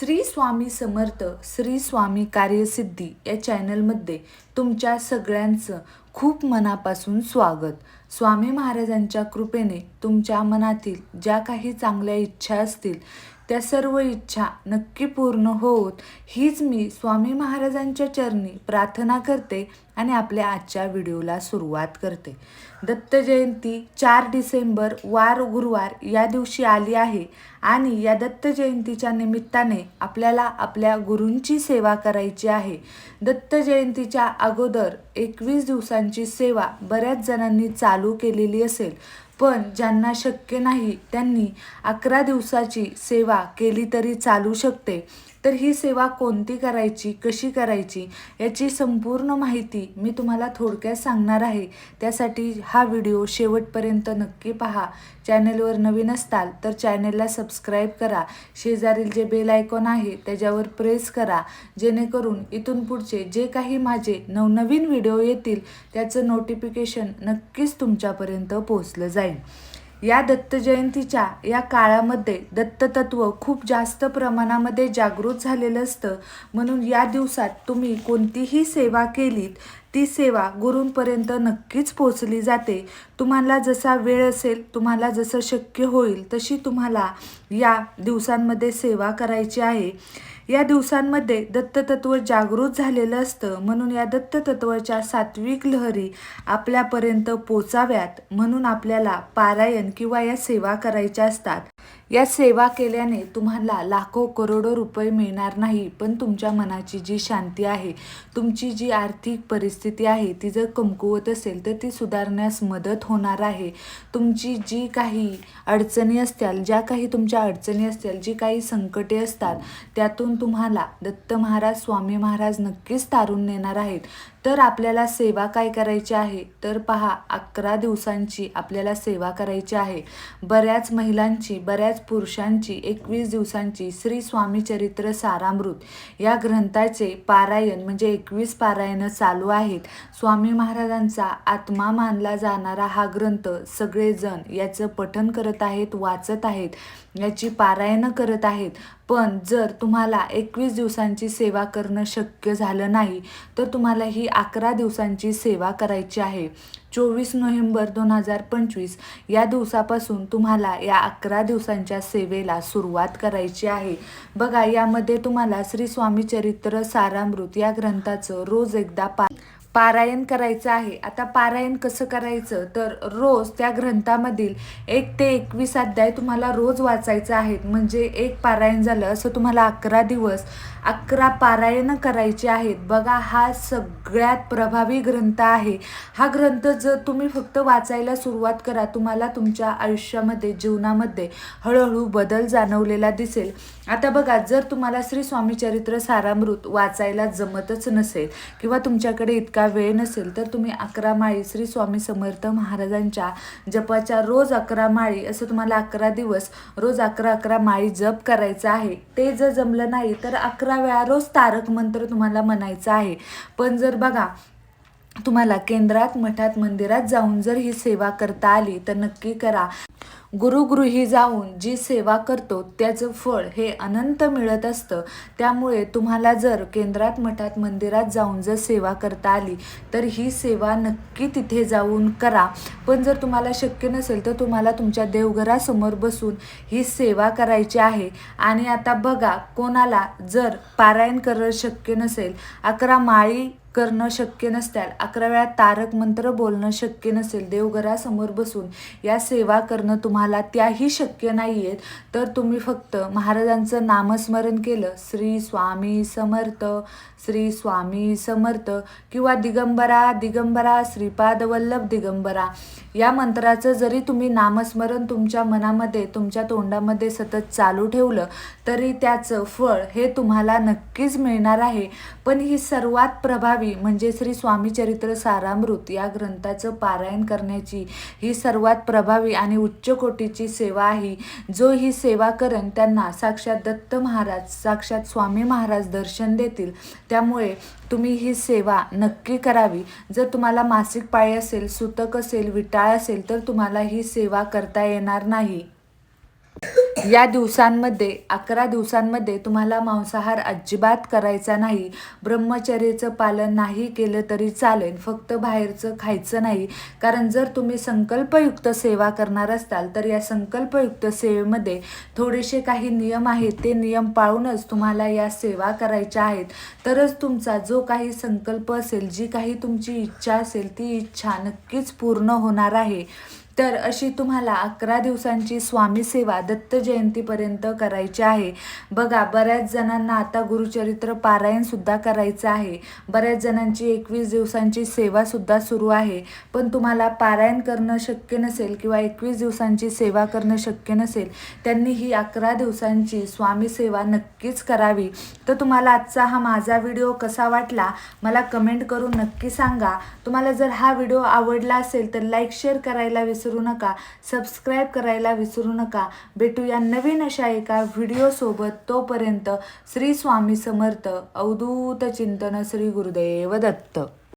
श्री स्वामी समर्थ श्री स्वामी कार्यसिद्धी या चॅनलमध्ये तुमच्या सगळ्यांचं खूप मनापासून स्वागत. स्वामी महाराजांच्या कृपेने तुमच्या मनातील ज्या काही चांगल्या इच्छा असतील त्या सर्व इच्छा नक्की पूर्ण होत हीच मी स्वामी महाराजांच्या चरणी प्रार्थना करते आणि आपल्या आजच्या व्हिडिओला सुरुवात करते. दत्त जयंती चार डिसेंबर वार गुरुवार या दिवशी आली आहे आणि या दत्त जयंतीच्या निमित्ताने आपल्याला आपल्या गुरूंची सेवा करायची आहे. दत्त जयंतीच्या अगोदर एकवीस दिवसांची सेवा बऱ्याच जणांनी चालू केलेली असेल. पण ज्यांना शक्य नाही त्यांनी अकरा दिवसाची सेवा केली तरी चालू शकते. तर ही सेवा कोणती करायची कशी करायची याची संपूर्ण माहिती मी तुम्हाला थोडक्यात सांगणार आहे. त्यासाठी हा व्हिडिओ शेवटपर्यंत नक्की पहा. चॅनलवर नवीन असताल तर चॅनलला सबस्क्राईब करा. शेजारील जे बेल आयकॉन आहे त्याच्यावर प्रेस करा. जेणेकरून इथून पुढचे जे काही माझे नवनवीन व्हिडिओ येतील त्याचं नोटिफिकेशन नक्कीच तुमच्यापर्यंत पोहोचलं जाईल. या दत्त जयंतीच्या या काळामध्ये दत्ततत्व खूप जास्त प्रमाणामध्ये जागृत झालेलं असतं. म्हणून या दिवसात तुम्ही कोणतीही सेवा केलीत ती सेवा गुरूंपर्यंत नक्कीच पोचली जाते. तुम्हाला जसा वेळ असेल तुम्हाला जसं शक्य होईल तशी तुम्हाला या दिवसांमध्ये सेवा करायची आहे. या दिवसांमध्ये दत्ततत्व जागृत झालेलं असतं. म्हणून या दत्ततत्वाच्या सात्विक लहरी आपल्यापर्यंत पोचाव्यात. म्हणून आपल्याला पारायण किंवा या सेवा करायच्या असतात. या सेवा केल्याने तुम्हाला लाखो करोडो रुपये मिळणार नाही पण तुमच्या मनाची जी शांती आहे तुमची जी आर्थिक परिस्थिती आहे ती जर कमकुवत असेल तर ती सुधारण्यास मदत होणार आहे. तुमची जी काही अडचणी असतील ज्या काही तुमच्या अडचणी असतील जी काही संकटे असतात त्यातून तुम्हाला दत्त महाराज स्वामी महाराज नक्कीच तारून नेणार आहेत. तर आपल्याला सेवा काय करायची आहे? तर पहा अकरा दिवसांची आपल्याला सेवा करायची आहे. बऱ्याच महिलांची बऱ्याच पुरुषांची एकवीस दिवसांची श्री स्वामी चरित्र सारामृत. या ग्रंथाचे पारायण म्हणजे एकवीस पारायणं चालू आहेत. स्वामी महाराजांचा आत्मा मानला जाणारा हा ग्रंथ सगळेजण याचं पठन करत आहेत वाचत आहेत याची पारायणं करत आहेत. पण जर तुम्हाला एकवीस दिवसांची सेवा करणं शक्य झालं नाही तर तुम्हाला ही अकरा दिवसांची सेवा करायची आहे. चोवीस नोव्हेंबर दोन हजार पंचवीस या दिवसापासून तुम्हाला या अकरा दिवसांच्या सेवेला सुरुवात करायची आहे. बघा यामध्ये तुम्हाला श्री स्वामी चरित्र सारामृत या ग्रंथाचं रोज एकदा पा पारायण करायचं आहे. आता पारायण कसं करायचं? तर रोज त्या ग्रंथामधील एक ते एकवीस अध्याय तुम्हाला रोज वाचायचं आहेत. म्हणजे एक पारायण झालं असं तुम्हाला अकरा दिवस अकरा पारायणं करायची आहेत. बघा हा सगळ्यात प्रभावी ग्रंथ आहे. हा ग्रंथ जर तुम्ही फक्त वाचायला सुरुवात करा तुम्हाला तुमच्या आयुष्यामध्ये जीवनामध्ये हळूहळू बदल जाणवलेला दिसेल. आता बघा जर तुम्हाला श्री स्वामी चरित्र सारामृत वाचायला जमतच नसेल किंवा तुमच्याकडे इतका वेळ नसेल तर तुम्ही अकरा माळी श्री स्वामी समर्थ महाराजांच्या जपाच्या रोज अकरा माळी असं तुम्हाला अकरा दिवस रोज अकरा अकरा माळी जप करायचा आहे. ते जर जमलं नाही तर अकरा वेळा रोज तारक मंत्र तुम्हाला म्हणायचा आहे. पण जर बघा तुम्हाला केंद्रात मठात मंदिरात जाऊन जर ही सेवा करता आली तर नक्की करा. गुरुगृही जाऊन जी सेवा करतो त्याचं फळ हे अनंत मिळत असतं. त्यामुळे तुम्हाला जर केंद्रात मठात मंदिरात जाऊन जर सेवा करता आली तर ही सेवा नक्की तिथे जाऊन करा. पण जर तुम्हाला शक्य नसेल तर तुम्हाला तुमच्या देवघरासमोर बसून ही सेवा करायची आहे. आणि आता बघा कोणाला जर पारायण करणं शक्य नसेल अकरा माळी करणं शक्य नसत्याल. अकरा वेळा तारक मंत्र बोलणं शक्य नसेल. देवघरासमोर बसून या सेवा करणं तुम्हाला त्याही शक्य नाही आहेत तर तुम्ही फक्त महाराजांचं नामस्मरण केलं. श्री स्वामी समर्थ श्री स्वामी समर्थ किंवा दिगंबरा दिगंबरा श्रीपाद वल्लभ दिगंबरा. या मंत्राचं जरी तुम्ही नामस्मरण तुमच्या मनामध्ये तुमच्या तोंडामध्ये सतत चालू ठेवलं तरी त्याचं फळ हे तुम्हाला नक्कीच मिळणार आहे. पण ही सर्वात प्रभावी म्हणजे श्री स्वामी चरित्र सारामृत या ग्रंथाचं पारायण करण्याची ही सर्वात प्रभावी आणि उच्च कोटीची सेवा आहे. जो ही सेवा करण त्यांना साक्षात दत्त महाराज साक्षात स्वामी महाराज दर्शन देतील. त्यामुळे तुम्ही ही सेवा नक्की करावी. जर तुम्हाला मासिक पाळी असेल सुतक असेल विटाळ असेल तर तुम्हाला ही सेवा करता येणार नाही. या दिवसांमध्ये अकरा दिवसांमध्ये तुम्हाला मांसाहार अजिबात करायचा नाही. ब्रह्मचर्याचं पालन नाही केलं तरी चालेल. फक्त बाहेरचं खायचं नाही. कारण जर तुम्ही संकल्पयुक्त सेवा करणार असताल तर या संकल्पयुक्त सेवेमध्ये थोडेसे काही नियम आहेत. ते नियम पाळूनच तुम्हाला या सेवा करायच्या आहेत. तरच तुमचा जो काही संकल्प असेल जी काही तुमची इच्छा असेल ती इच्छा नक्कीच पूर्ण होणार आहे. तर अशी तुम्हाला अकरा दिवसांची स्वामी सेवा दत्त जयंतीपर्यंत करायची आहे. बघा बऱ्याच जणांना आता गुरुचरित्र पारायणसुद्धा करायचं आहे. बऱ्याच जणांची एकवीस दिवसांची सेवासुद्धा सुरू आहे. पण तुम्हाला पारायण करणं शक्य नसेल किंवा एकवीस दिवसांची सेवा करणं शक्य नसेल त्यांनी ही अकरा दिवसांची स्वामी सेवा नक्कीच करावी. तर तुम्हाला आजचा हा माझा व्हिडिओ कसा वाटला मला कमेंट करून नक्की सांगा. तुम्हाला जर हा व्हिडिओ आवडला असेल तर लाईक शेअर करायला विसरू नका. सबस्क्राईब करायला विसरू नका. भेटूया नवीन अशा एका व्हिडिओसोबत तोपर्यंत श्री स्वामी समर्थ. अवधूत चिंतन श्री गुरुदेव दत्त.